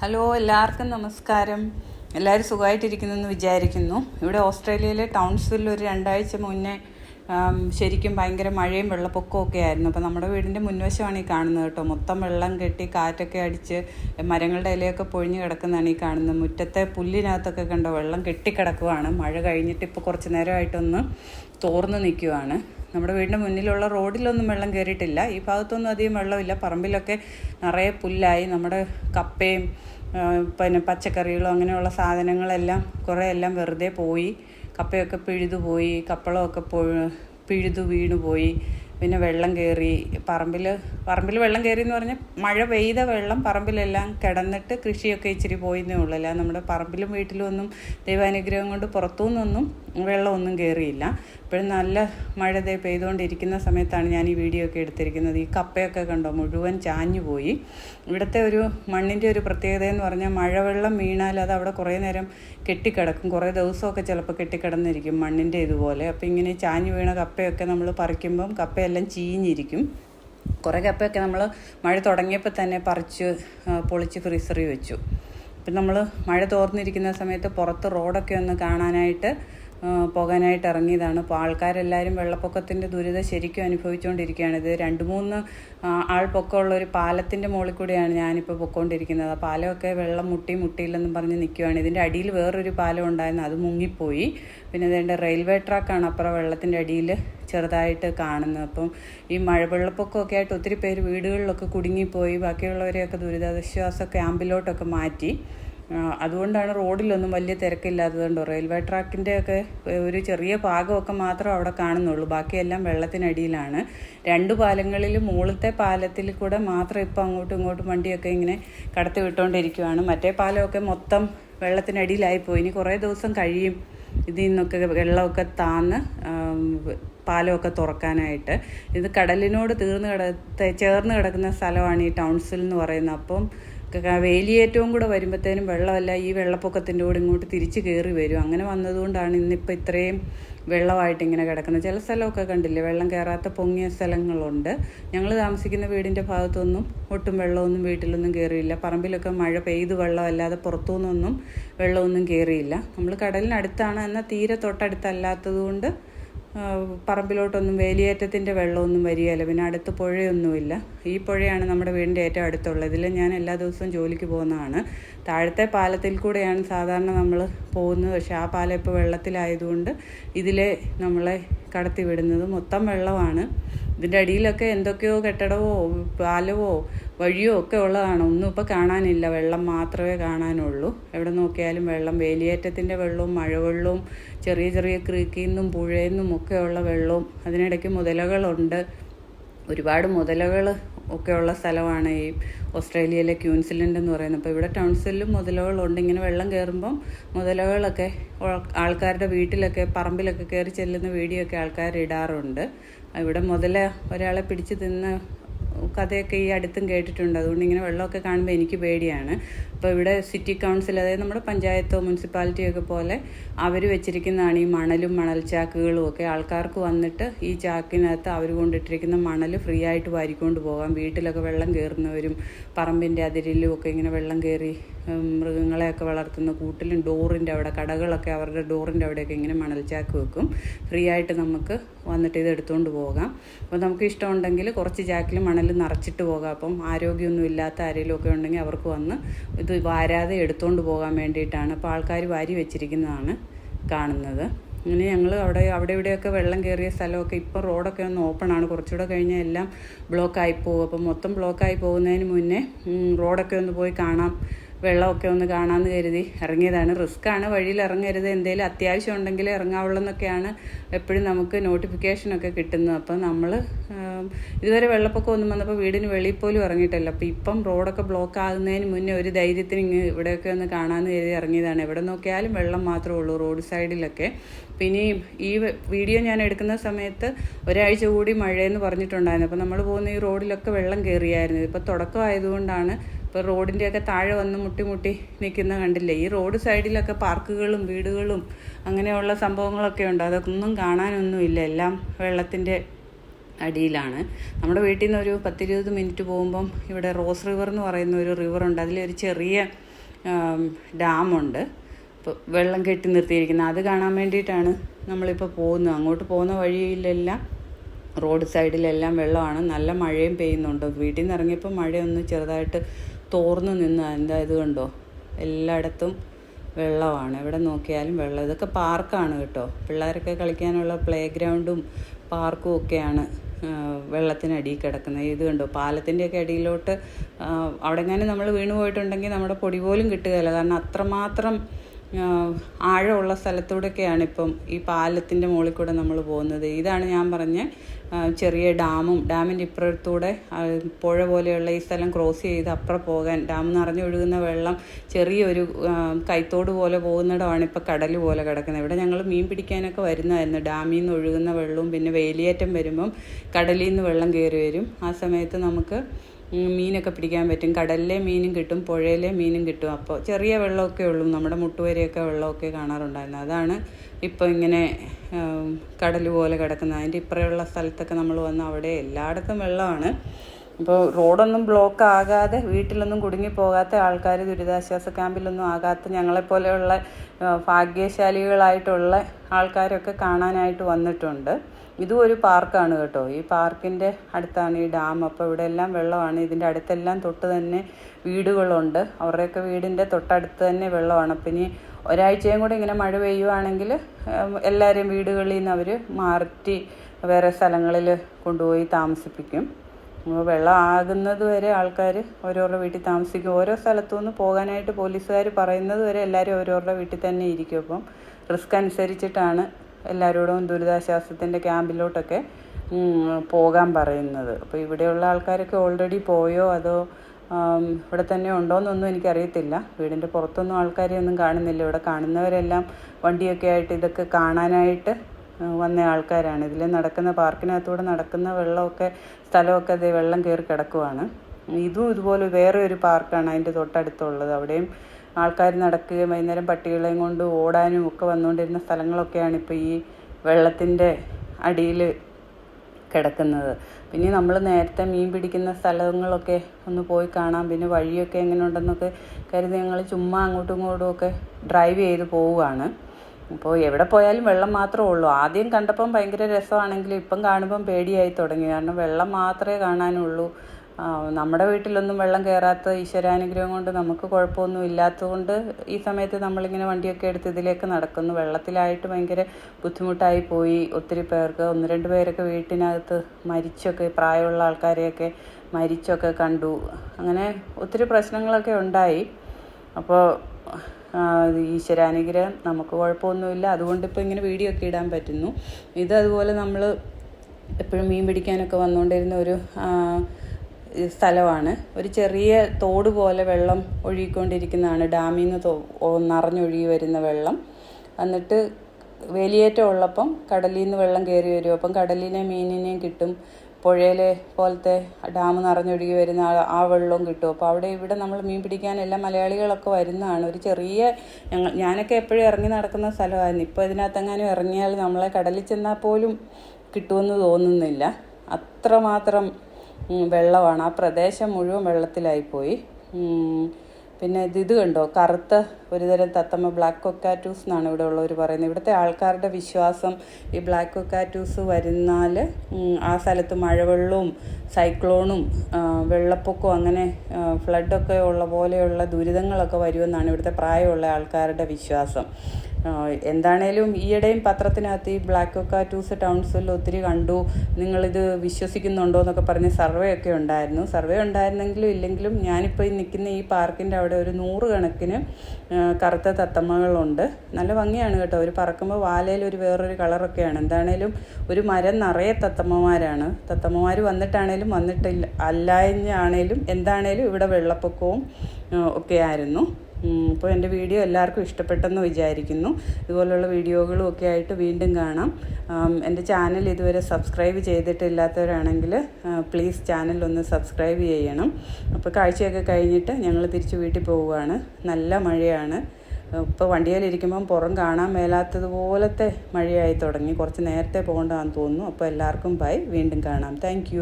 Hello എല്ലാവർക്കും നമസ്കാരം. എല്ലാവരും സുഖമായിട്ടിരിക്കുന്നെന്ന് വിചാരിക്കുന്നു. ഇവിടെ ഓസ്ട്രേലിയയിലെ ടൗൺസിൽ ഒരു രണ്ടാഴ്ച മുന്നേ ശരിക്കും ഭയങ്കര മഴയും വെള്ളപ്പൊക്കവും ഒക്കെ ആയിരുന്നു. അപ്പോൾ നമ്മുടെ വീടിന്റെ മുൻവശമാണ് ഈ കാണുന്നത് കേട്ടോ. മൊത്തം വെള്ളം കെട്ടി കാറ്റൊക്കെ അടിച്ച് മരങ്ങളുടെ ഇലയൊക്കെ പൊഴിഞ്ഞ് കിടക്കുന്നതാണ് ഈ കാണുന്നത്. മുറ്റത്തെ പുല്ലിനകത്തൊക്കെ കണ്ടോ വെള്ളം കെട്ടിക്കിടക്കുവാണ്. മഴ കഴിഞ്ഞിട്ട് ഇപ്പോൾ കുറച്ച് നേരമായിട്ടൊന്ന് തോർന്ന് നിൽക്കുവാണ്. നമ്മുടെ വീടിന്റെ മുന്നിലുള്ള റോഡിലൊന്നും വെള്ളം കയറിയിട്ടില്ല ഈ ഭാഗത്തൊന്നും അധികം വെള്ളമില്ല. പറമ്പിലൊക്കെ നിറയെ പുല്ലായി നമ്മുടെ കപ്പയും പിന്നെ പച്ചക്കറികളും അങ്ങനെയുള്ള സാധനങ്ങളെല്ലാം കുറേ എല്ലാം വെറുതെ പോയി. കപ്പയൊക്കെ പിഴുതു പോയി. കപ്പളമൊക്കെ പിഴുതു വീണു പോയി. പിന്നെ വെള്ളം കയറി പറമ്പിൽ പറമ്പിൽ വെള്ളം കയറി എന്ന് പറഞ്ഞാൽ മഴ പെയ്ത വെള്ളം പറമ്പിലെല്ലാം കിടന്നിട്ട് കൃഷിയൊക്കെ ഇച്ചിരി പോയെന്നേ ഉള്ളൂ. അല്ല നമ്മുടെ പറമ്പിലും വീട്ടിലും ഒന്നും ദൈവാനുഗ്രഹം കൊണ്ട് പുറത്തുനിന്നൊന്നും വെള്ളമൊന്നും കയറിയില്ല ഇപ്പോഴും നല്ല മഴ ദേ പെയ്തുകൊണ്ടിരിക്കുന്ന സമയത്താണ് ഞാൻ ഈ വീഡിയോ ഒക്കെ എടുത്തിരിക്കുന്നത്. ഈ കപ്പയൊക്കെ കണ്ടോ? മുഴുവൻ ചാഞ്ഞു പോയി. ഇവിടുത്തെ ഒരു മണ്ണിന്റെ ഒരു പ്രത്യേകത എന്ന് പറഞ്ഞാൽ മഴവെള്ളം വീണാൽ അത് അവിടെ കുറേ നേരം കെട്ടിക്കിടക്കും. കുറേ ദിവസമൊക്കെ ചിലപ്പോൾ കെട്ടിക്കിടന്നിരിക്കും മണ്ണിന്റെ ഇതുപോലെ. അപ്പോൾ ഇങ്ങനെ ചാഞ്ഞു വീണ കപ്പയൊക്കെ നമ്മൾ പറിക്കുമ്പം കപ്പയെല്ലാം ചീഞ്ഞിരിക്കും. കുറേ കപ്പയൊക്കെ നമ്മൾ മഴ തുടങ്ങിയപ്പോൾ തന്നെ പറിച്ച് പൊളിച്ച് ഫ്രീസറി വെച്ചു. ഇപ്പം നമ്മൾ മഴ തോർന്നിരിക്കുന്ന സമയത്ത് പുറത്ത് റോഡൊക്കെ ഒന്ന് കാണാനായിട്ട് പോകാനായിട്ട് ഇറങ്ങിയതാണ്. അപ്പോൾ ആൾക്കാരെല്ലാവരും വെള്ളപ്പൊക്കത്തിന്റെ ദുരിതം ശരിക്കും അനുഭവിച്ചുകൊണ്ടിരിക്കുകയാണ് ഇത് രണ്ട് മൂന്ന് ആൾ പൊക്കമുള്ള ഒരു പാലത്തിന്റെ മുകളിൽ കൂടെയാണ് ഞാനിപ്പോൾ പൊക്കോണ്ടിരിക്കുന്നത്. ആ പാലമൊക്കെ വെള്ളം മുട്ടി മുട്ടിയില്ലെന്നും പറഞ്ഞ് നിൽക്കുകയാണ് ഇതിന്റെ അടിയിൽ വേറൊരു പാലം ഉണ്ടായിരുന്നു. അത് മുങ്ങിപ്പോയി. പിന്നെ അതിന്റെ റെയിൽവേ ട്രാക്കാണ് അപ്പുറം വെള്ളത്തിന്റെ അടിയിൽ ചെറുതായിട്ട് കാണുന്നത്. അപ്പം ഈ മഴ വെള്ളപ്പൊക്കമൊക്കെ ആയിട്ട് ഒത്തിരി പേര് വീടുകളിലൊക്കെ കുടുങ്ങിപ്പോയി. ബാക്കിയുള്ളവരെയൊക്കെ ദുരിതാശ്വാസ ക്യാമ്പിലോട്ടൊക്കെ മാറ്റി. അതുകൊണ്ടാണ് റോഡിലൊന്നും വലിയ തിരക്കില്ലാത്തതുകൊണ്ട് റെയിൽവേ ട്രാക്കിന്റെ ഒക്കെ ഒരു ചെറിയ ഭാഗമൊക്കെ മാത്രം അവിടെ കാണുന്നുള്ളൂ. ബാക്കിയെല്ലാം വെള്ളത്തിനടിയിലാണ്. രണ്ട് പാലങ്ങളിൽ മുകളിലത്തെ പാലത്തിൽ കൂടെ മാത്രം ഇപ്പം അങ്ങോട്ടും ഇങ്ങോട്ടും വണ്ടിയൊക്കെ ഇങ്ങനെ കടത്തി വിട്ടുകൊണ്ടിരിക്കുകയാണ് മറ്റേ പാലമൊക്കെ മൊത്തം വെള്ളത്തിനടിയിലായിപ്പോയി ഇനി കുറേ ദിവസം കഴിയും ഇതിൽ നിന്നൊക്കെ വെള്ളമൊക്കെ താന്ന് പാലമൊക്കെ തുറക്കാനായിട്ട്. ഇത് കടലിനോട് തീർന്ന് കിട ചേർന്ന് കിടക്കുന്ന സ്ഥലമാണ് ഈ ടൗൺസിൽ എന്ന് പറയുന്നത്. അപ്പം വേലിയേറ്റവും കൂടെ വരുമ്പോഴത്തേനും വെള്ളമല്ല ഈ വെള്ളപ്പൊക്കത്തിന്റെ കൂടെ ഇങ്ങോട്ട് തിരിച്ച് കയറി വരും. അങ്ങനെ വന്നതുകൊണ്ടാണ് ഇന്നിപ്പോൾ ഇത്രയും വെള്ളമായിട്ട് ഇങ്ങനെ കിടക്കുന്നത്. ചില സ്ഥലമൊക്കെ കണ്ടില്ലേ വെള്ളം കയറാത്ത പൊങ്ങിയ സ്ഥലങ്ങളുണ്ട്. ഞങ്ങൾ താമസിക്കുന്ന വീടിന്റെ ഭാഗത്തൊന്നും ഒട്ടും വെള്ളമൊന്നും വീട്ടിലൊന്നും കയറിയില്ല പറമ്പിലൊക്കെ മഴ പെയ്ത് വെള്ളമല്ലാതെ പുറത്തുനിന്നൊന്നും വെള്ളമൊന്നും കയറിയില്ല നമ്മൾ കടലിനടുത്താണ് എന്നാൽ തീരെ തൊട്ടടുത്തല്ലാത്തത് കൊണ്ട് ആ, പറമ്പിലോട്ടൊന്നും വേലിയേറ്റത്തിന്റെ വെള്ളമൊന്നും വരികയില്ല. പിന്നെ അടുത്ത് പുഴയൊന്നുമില്ല. ഈ പുഴയാണ് നമ്മുടെ വീടിന്റെ ഏറ്റവും അടുത്തുള്ളത്. ഇതിൽ ഞാൻ എല്ലാ ദിവസവും ജോലിക്ക് പോകുന്നതാണ്. താഴത്തെ പാലത്തിൽ കൂടെയാണ് സാധാരണ നമ്മൾ പോകുന്നത്. പക്ഷേ ആ പാലം ഇപ്പോൾ വെള്ളത്തിലായതുകൊണ്ട് ഇതിലെ നമ്മളെ കടത്തി വിടുന്നത്. മൊത്തം വെള്ളമാണ്. ഇതിന്റെ അടിയിലൊക്കെ എന്തൊക്കെയോ കെട്ടിടവോ പാലവോ വഴിയോ ഒക്കെ ഉള്ളതാണ്. ഒന്നും ഇപ്പോൾ കാണാനില്ല. വെള്ളം മാത്രമേ കാണാനുള്ളൂ. എവിടെ നോക്കിയാലും വെള്ളം. വേലിയേറ്റത്തിന്റെ വെള്ളവും മഴവെള്ളവും ചെറിയ ചെറിയ ക്രീക്കിൽ നിന്നും പുഴയിൽ നിന്നും ഒക്കെയുള്ള വെള്ളവും. അതിനിടയ്ക്ക് മുതലകളുണ്ട്. ഒരുപാട് മുതലകൾ ഒക്കെ ഉള്ള സ്ഥലമാണ് ഈ ഓസ്ട്രേലിയയിലെ ക്യൂൻസിലൻഡ് എന്ന് പറയുന്നത്. അപ്പോൾ ഇവിടെ ടൗൺസിലും മുതലകളുണ്ട്. ഇങ്ങനെ വെള്ളം കയറുമ്പം മുതലകളൊക്കെ ആൾക്കാരുടെ വീട്ടിലൊക്കെ പറമ്പിലൊക്കെ കയറി ചെല്ലുന്ന വീഡിയോ ഒക്കെ ആൾക്കാർ ഇടാറുണ്ട്. ഇവിടെ മുതല ഒരാളെ പിടിച്ച് തിന്ന് കഥയൊക്കെ ഈ അടുത്തും കേട്ടിട്ടുണ്ട്. അതുകൊണ്ട് ഇങ്ങനെ വെള്ളമൊക്കെ കാണുമ്പോൾ എനിക്ക് പേടിയാണ്. അപ്പോൾ ഇവിടെ സിറ്റി കൗൺസിൽ അതായത് നമ്മുടെ പഞ്ചായത്തോ മുനിസിപ്പാലിറ്റിയൊക്കെ പോലെ അവർ വെച്ചിരിക്കുന്നതാണ് ഈ മണലും മണൽ ചാക്കുകളും ഒക്കെ. ആൾക്കാർക്ക് വന്നിട്ട് ഈ ചാക്കിനകത്ത് അവർ കൊണ്ടിട്ടിരിക്കുന്ന മണൽ ഫ്രീ ആയിട്ട് വാരിക്കൊണ്ട് പോകാം. വീട്ടിലൊക്കെ വെള്ളം കയറുന്നവരും പറമ്പിന്റെ അതിരിലും ഒക്കെ ഇങ്ങനെ വെള്ളം കയറി മൃഗങ്ങളെയൊക്കെ വളർത്തുന്ന കൂട്ടിലും ഡോറിന്റെ അവിടെ കടകളൊക്കെ അവരുടെ ഡോറിന്റെ അവിടെയൊക്കെ ഇങ്ങനെ മണൽച്ചാക്ക് വെക്കും. ഫ്രീ ആയിട്ട് നമുക്ക് വന്നിട്ട് ഇത് എടുത്തുകൊണ്ട് പോകാം. അപ്പോൾ നമുക്ക് ഇഷ്ടമുണ്ടെങ്കിൽ കുറച്ച് ചാക്കിൽ മണൽ നിറച്ചിട്ട് പോകാം. അപ്പം ആരോഗ്യമൊന്നും ഇല്ലാത്ത ആരെങ്കിലുമൊക്കെ ഉണ്ടെങ്കിൽ അവർക്ക് വന്ന് ഇത് വാരാതെ എടുത്തുകൊണ്ട് പോകാൻ വേണ്ടിയിട്ടാണ്. അപ്പോൾ ആൾക്കാർ വാരി വെച്ചിരിക്കുന്നതാണ് കാണുന്നത്. അങ്ങനെ ഞങ്ങൾ അവിടെ അവിടെ ഇവിടെയൊക്കെ വെള്ളം കയറിയ സ്ഥലമൊക്കെ ഇപ്പം റോഡൊക്കെ ഒന്ന് ഓപ്പൺ ആണ്. കുറച്ചുകൂടെ കഴിഞ്ഞാൽ എല്ലാം ബ്ലോക്കായി പോകും. അപ്പം മൊത്തം ബ്ലോക്കായി പോകുന്നതിന് മുന്നേ റോഡൊക്കെ ഒന്ന് പോയി കാണാം. വെള്ളമൊക്കെ ഒന്ന് കാണാമെന്ന് കരുതി. ഇറങ്ങിയതാണ്. റിസ്ക്കാണ്. വഴിയിൽ ഇറങ്ങരുത്. എന്തെങ്കിലും അത്യാവശ്യം ഉണ്ടെങ്കിൽ ഇറങ്ങാവുള്ളൂ എന്നൊക്കെയാണ് എപ്പോഴും നമുക്ക് നോട്ടിഫിക്കേഷനൊക്കെ കിട്ടുന്നത്. അപ്പം നമ്മൾ ഇതുവരെ വെള്ളപ്പൊക്കം ഒന്നും വന്നപ്പോൾ വീടിന് വെളിയിൽ പോലും ഇറങ്ങിയിട്ടല്ല. അപ്പോൾ ഇപ്പം റോഡൊക്കെ ബ്ലോക്ക് ആകുന്നതിന് മുന്നേ ഒരു ധൈര്യത്തിന് ഇങ്ങ് ഇവിടെയൊക്കെ ഒന്ന് കാണാമെന്ന് കരുതി ഇറങ്ങിയതാണ്. എവിടെ നോക്കിയാലും വെള്ളം മാത്രമേ ഉള്ളൂ റോഡ് സൈഡിലൊക്കെ. പിന്നെ ഈ- വീഡിയോ ഞാൻ എടുക്കുന്ന സമയത്ത് ഒരാഴ്ച കൂടി മഴയെന്ന് പറഞ്ഞിട്ടുണ്ടായിരുന്നു. അപ്പോൾ നമ്മൾ പോകുന്ന ഈ റോഡിലൊക്കെ വെള്ളം കയറിയായിരുന്നു ഇപ്പോൾ തുടക്കമായതുകൊണ്ടാണ് ഇപ്പോൾ റോഡിന്റെയൊക്കെ താഴെ വന്ന് മുട്ടി മുട്ടി നിൽക്കുന്ന കണ്ടില്ലേ? ഈ റോഡ് സൈഡിലൊക്കെ പാർക്കുകളും വീടുകളും അങ്ങനെയുള്ള സംഭവങ്ങളൊക്കെ ഉണ്ട്. അതൊന്നും കാണാനൊന്നുമില്ല. എല്ലാം വെള്ളത്തിന്റെ അടിയിലാണ്. നമ്മുടെ വീട്ടിൽ നിന്ന് ഒരു പത്തിരുപത് മിനിറ്റ് പോകുമ്പം ഇവിടെ റോസ് റിവർ എന്ന് പറയുന്ന ഒരു റിവറുണ്ട് അതിലൊരു ചെറിയ ഡാമുണ്ട് വെള്ളം കെട്ടി നിർത്തിയിരിക്കുന്നത്. അത് കാണാൻ വേണ്ടിയിട്ടാണ് നമ്മളിപ്പോൾ പോകുന്നത്. അങ്ങോട്ട് പോകുന്ന വഴിയിലെല്ലാം റോഡ് സൈഡിലെല്ലാം വെള്ളമാണ്. നല്ല മഴയും പെയ്യുന്നുണ്ട്. വീട്ടിൽ നിന്ന് ഇറങ്ങിയപ്പോൾ മഴയൊന്ന് ചെറുതായിട്ട് തോർന്നു നിന്ന് എന്താ ഇത് കണ്ടോ? എല്ലായിടത്തും വെള്ളമാണ്. എവിടെ നോക്കിയാലും വെള്ളം. ഇതൊക്കെ പാർക്കാണ് കേട്ടോ. പിള്ളേരൊക്കെ കളിക്കാനുള്ള പ്ലേ ഗ്രൗണ്ടും പാർക്കും ഒക്കെയാണ് വെള്ളത്തിനടിയിൽ കിടക്കുന്നത്. ഇത് കണ്ടോ? പാലത്തിന്റെയൊക്കെ അടിയിലോട്ട് അവിടെ എങ്ങാനും നമ്മൾ വീണ് പോയിട്ടുണ്ടെങ്കിൽ നമ്മുടെ പൊടി പോലും കിട്ടുകയില്ല. കാരണം അത്രമാത്രം ആഴമുള്ള സ്ഥലത്തൂടെയൊക്കെയാണ് ഇപ്പം ഈ പാലത്തിന്റെ മുകളിൽ കൂടെ നമ്മൾ പോകുന്നത്. ഇതാണ് ഞാൻ പറഞ്ഞ ചെറിയ ഡാമും ഡാമിന്റെ ഇപ്പുറത്തൂടെ പുഴ പോലെയുള്ള ഈ സ്ഥലം ക്രോസ് ചെയ്ത് അപ്പുറം പോകാൻ ഡാം നിറഞ്ഞൊഴുകുന്ന വെള്ളം ചെറിയൊരു കൈത്തോട് പോലെ പോകുന്നിടമാണ് ഇപ്പോൾ കടൽ പോലെ കിടക്കുന്നത്. ഇവിടെ ഞങ്ങൾ മീൻ പിടിക്കാനൊക്കെ വരുന്നതായിരുന്നു. ഡാമിൽ നിന്ന് ഒഴുകുന്ന വെള്ളവും പിന്നെ വേലിയേറ്റം വരുമ്പം കടലിൽ നിന്ന് വെള്ളം കയറി വരും. ആ സമയത്ത് നമുക്ക് മീനൊക്കെ പിടിക്കാൻ പറ്റും. കടലിലെ മീനും കിട്ടും പുഴയിലെ മീനും കിട്ടും. അപ്പോൾ ചെറിയ വെള്ളമൊക്കെ ഉള്ളൂ. നമ്മുടെ മുട്ടുവരെയൊക്കെ വെള്ളമൊക്കെ കാണാറുണ്ടായിരുന്നു. അതാണ് ഇപ്പോൾ ഇങ്ങനെ കടൽ പോലെ കിടക്കുന്നത്. അതിന്റെ ഇപ്പറയുള്ള സ്ഥലത്തൊക്കെ നമ്മൾ വന്ന് അവിടെ എല്ലായിടത്തും വെള്ളമാണ്. ഇപ്പോൾ റോഡൊന്നും ബ്ലോക്ക് ആകാതെ വീട്ടിലൊന്നും കുടുങ്ങി പോകാത്ത ആൾക്കാർ ദുരിതാശ്വാസ ക്യാമ്പിലൊന്നും ആകാത്ത ഞങ്ങളെപ്പോലെയുള്ള ഭാഗ്യശാലികളായിട്ടുള്ള ആൾക്കാരൊക്കെ കാണാനായിട്ട് വന്നിട്ടുണ്ട്. ഇതും ഒരു പാർക്കാണ് കേട്ടോ. ഈ പാർക്കിന്റെ അടുത്താണ് ഈ ഡാം. അപ്പോൾ ഇവിടെ എല്ലാം വെള്ളമാണ്. ഇതിന്റെ അടുത്തെല്ലാം തൊട്ട് തന്നെ വീടുകളുണ്ട്. അവരുടെയൊക്കെ വീടിന്റെ തൊട്ടടുത്ത് തന്നെ വെള്ളമാണ്. അപ്പം ഇനി ഒരാഴ്ചയും കൂടെ ഇങ്ങനെ മഴ പെയ്യുവാണെങ്കിൽ എല്ലാവരെയും വീടുകളിൽ നിന്ന് അവർ മാറ്റി വേറെ സ്ഥലങ്ങളിൽ കൊണ്ടുപോയി താമസിപ്പിക്കും. വെള്ളം ആകുന്നത് വരെ ആൾക്കാർ ഓരോരുടെ വീട്ടിൽ താമസിക്കും. ഓരോ സ്ഥലത്തുനിന്ന് പോകാനായിട്ട് പോലീസുകാർ പറയുന്നത് വരെ എല്ലാവരും ഓരോരുടെ വീട്ടിൽ തന്നെ ഇരിക്കും. അപ്പം റിസ്ക് അനുസരിച്ചിട്ടാണ് എല്ലാവരോടും ദുരിതാശ്വാസത്തിന്റെ ക്യാമ്പിലോട്ടൊക്കെ പോകാൻ പറയുന്നത്. അപ്പോൾ ഇവിടെയുള്ള ആൾക്കാരൊക്കെ ഓൾറെഡി പോയോ? അതോ ഇവിടെ തന്നെ ഉണ്ടോയെന്നൊന്നും എനിക്കറിയത്തില്ല. വീടിന്റെ പുറത്തൊന്നും ആൾക്കാരെ ഒന്നും കാണുന്നില്ല. ഇവിടെ കാണുന്നവരെല്ലാം വണ്ടിയൊക്കെ ആയിട്ട് ഇതൊക്കെ കാണാനായിട്ട് വന്ന ആൾക്കാരാണ്. ഇതിൽ നടക്കുന്ന പാർക്കിനകത്തൂടെ നടക്കുന്ന വെള്ളമൊക്കെ സ്ഥലമൊക്കെ ദേ വെള്ളം കയറി കിടക്കുവാണ്. ഇതും ഇതുപോലെ വേറെ ഒരു പാർക്കാണ് അതിന്റെ തൊട്ടടുത്തുള്ളത്. അവിടെയും ആൾക്കാർ നടക്കുകയും വൈകുന്നേരം പട്ടികളെയും കൊണ്ട് ഓടാനും ഒക്കെ വന്നുകൊണ്ടിരുന്ന സ്ഥലങ്ങളൊക്കെയാണ് ഇപ്പോൾ ഈ വെള്ളത്തിന്റെ അടിയിൽ കിടക്കുന്നത്. പിന്നെ നമ്മൾ നേരത്തെ മീൻ പിടിക്കുന്ന സ്ഥലങ്ങളൊക്കെ ഒന്ന് പോയി കാണാം. പിന്നെ വഴിയൊക്കെ എങ്ങനെ ഉണ്ടെന്നൊക്കെ കരുതി ഞങ്ങൾ ചുമ്മാ അങ്ങോട്ടും ഇങ്ങോട്ടും ഒക്കെ ഡ്രൈവ് ചെയ്ത് പോവുകയാണ്. അപ്പോൾ എവിടെ പോയാലും വെള്ളം മാത്രമേ ഉള്ളൂ. ആദ്യം കണ്ടപ്പം ഭയങ്കര രസമാണെങ്കിലും ഇപ്പം കാണുമ്പം പേടിയായി തുടങ്ങി. കാരണം വെള്ളം മാത്രമേ കാണാനുള്ളൂ. നമ്മുടെ വീട്ടിലൊന്നും വെള്ളം കയറാത്ത ഈശ്വരാനുഗ്രഹം കൊണ്ട് നമുക്ക് കുഴപ്പമൊന്നും ഇല്ലാത്തതുകൊണ്ട് ഈ സമയത്ത് നമ്മളിങ്ങനെ വണ്ടിയൊക്കെ എടുത്ത് ഇതിലേക്ക് നടക്കുന്നു. വെള്ളത്തിലായിട്ട് ഭയങ്കര ബുദ്ധിമുട്ടായി പോയി. ഒത്തിരി പേർക്ക് ഒന്ന് രണ്ട് പേരൊക്കെ വീട്ടിനകത്ത് മരിച്ചൊക്കെ പ്രായമുള്ള ആൾക്കാരെയൊക്കെ മരിച്ചൊക്കെ കണ്ടു. അങ്ങനെ ഒത്തിരി പ്രശ്നങ്ങളൊക്കെ ഉണ്ടായി. അപ്പോൾ ഈശ്വരാനുഗ്രഹം നമുക്ക് കുഴപ്പമൊന്നുമില്ല. അതുകൊണ്ട് ഇപ്പോൾ ഇങ്ങനെ വീഡിയോ ഒക്കെ ഇടാൻ പറ്റുന്നു. ഇത് അതുപോലെ നമ്മൾ എപ്പോഴും മീൻ പിടിക്കാനൊക്കെ വന്നുകൊണ്ടിരുന്ന ഒരു സ്ഥലമാണ്. ഒരു ചെറിയ തോട് പോലെ വെള്ളം ഒഴുകിക്കൊണ്ടിരിക്കുന്നതാണ്. ഡാമിൽ നിന്ന് നിറഞ്ഞൊഴുകി വരുന്ന വെള്ളം. എന്നിട്ട് വേലിയേറ്റം ഉള്ളപ്പം കടലിൽ നിന്ന് വെള്ളം കയറി വരും. അപ്പം കടലിനെ മീനിനെയും കിട്ടും. പുഴയിലെ പോലത്തെ ഡാം നിറഞ്ഞൊഴുകി വരുന്ന ആ- വെള്ളവും കിട്ടും. അപ്പോൾ അവിടെ ഇവിടെ നമ്മൾ മീൻ പിടിക്കാനെല്ലാം മലയാളികളൊക്കെ വരുന്നതാണ്. ഒരു ചെറിയ ഞങ്ങൾ ഞാനൊക്കെ എപ്പോഴും ഇറങ്ങി നടക്കുന്ന സ്ഥലമായിരുന്നു. ഇപ്പോൾ ഇതിനകത്തെങ്ങാനും ഇറങ്ങിയാൽ നമ്മളെ കടലിൽ ചെന്നാൽ പോലും കിട്ടുമെന്ന് തോന്നുന്നില്ല. അത്രമാത്രം വെള്ളമാണ്. ആ പ്രദേശം മുഴുവൻ വെള്ളത്തിലായിപ്പോയി പോയി. പിന്നെ ഇത് ഇത് കണ്ടോ? കറുത്ത ഒരുതരം തത്തമ്മ ബ്ലാക്ക് കൊക്കാറ്റൂസ് എന്നാണ് ഇവിടെ ഉള്ളവർ പറയുന്നത്. ഇവിടുത്തെ ആൾക്കാരുടെ വിശ്വാസം ഈ ബ്ലാക്ക് കൊക്കാറ്റൂസ് വരുന്നാൽ ആ സ്ഥലത്ത് മഴവെള്ളവും സൈക്ലോണും വെള്ളപ്പൊക്കവും അങ്ങനെ ഫ്ലഡൊക്കെ ഉള്ള പോലെയുള്ള ദുരിതങ്ങളൊക്കെ വരുമെന്നാണ് ഇവിടുത്തെ പ്രായമുള്ള ആൾക്കാരുടെ വിശ്വാസം. എന്താണേലും ഈയിടെയും പത്രത്തിനകത്ത് ഈ ബ്ലാക്ക് കൊക്കാറ്റൂസ് ടൗൺസിൽ ഒത്തിരി കണ്ടു. നിങ്ങളിത് വിശ്വസിക്കുന്നുണ്ടോ എന്നൊക്കെ പറഞ്ഞ് സർവേ ഒക്കെ ഉണ്ടായിരുന്നു. സർവേ ഉണ്ടായിരുന്നെങ്കിലും ഇല്ലെങ്കിലും ഞാനിപ്പോൾ നിൽക്കുന്ന ഈ പാർക്കിന്റെ അവിടെ ഒരു നൂറുകണക്കിന് കറുത്ത തത്തമ്മകളുണ്ട്. നല്ല ഭംഗിയാണ് കേട്ടോ. ഒരു പറക്കുമ്പോൾ വാലയിൽ ഒരു വേറൊരു കളറൊക്കെയാണ്. എന്താണേലും ഒരു മരം നിറയെ തത്തമ്മമാരാണ്. തത്തമ്മമാർ വന്നിട്ടാണേലും വന്നിട്ടില്ല അല്ലാഞ്ഞാണേലും എന്താണേലും ഇവിടെ വെള്ളപ്പൊക്കവും ഒക്കെ ആയിരുന്നു അപ്പോൾ എന്റെ വീഡിയോ എല്ലാവർക്കും ഇഷ്ടപ്പെട്ടെന്ന് വിചാരിക്കുന്നു. ഇതുപോലുള്ള വീഡിയോകളും ഒക്കെ ആയിട്ട് വീണ്ടും കാണാം. എന്റെ ചാനൽ ഇതുവരെ സബ്സ്ക്രൈബ് ചെയ്തിട്ടില്ലാത്തവരാണെങ്കിൽ പ്ലീസ് ചാനൽ ഒന്ന് സബ്സ്ക്രൈബ് ചെയ്യണം. അപ്പോൾ കാഴ്ചയൊക്കെ കഴിഞ്ഞിട്ട് ഞങ്ങൾ തിരിച്ച് വീട്ടിൽ പോവുകയാണ്. നല്ല മഴയാണ്. ഇപ്പോൾ വണ്ടിയിലിരിക്കുമ്പം പുറം കാണാൻ മേലാത്തതുപോലത്തെ മഴയായി തുടങ്ങി. കുറച്ച് നേരത്തെ പോകേണ്ടതാണെന്ന് തോന്നുന്നു. അപ്പോൾ എല്ലാവർക്കും ബൈ. വീണ്ടും കാണാം. താങ്ക്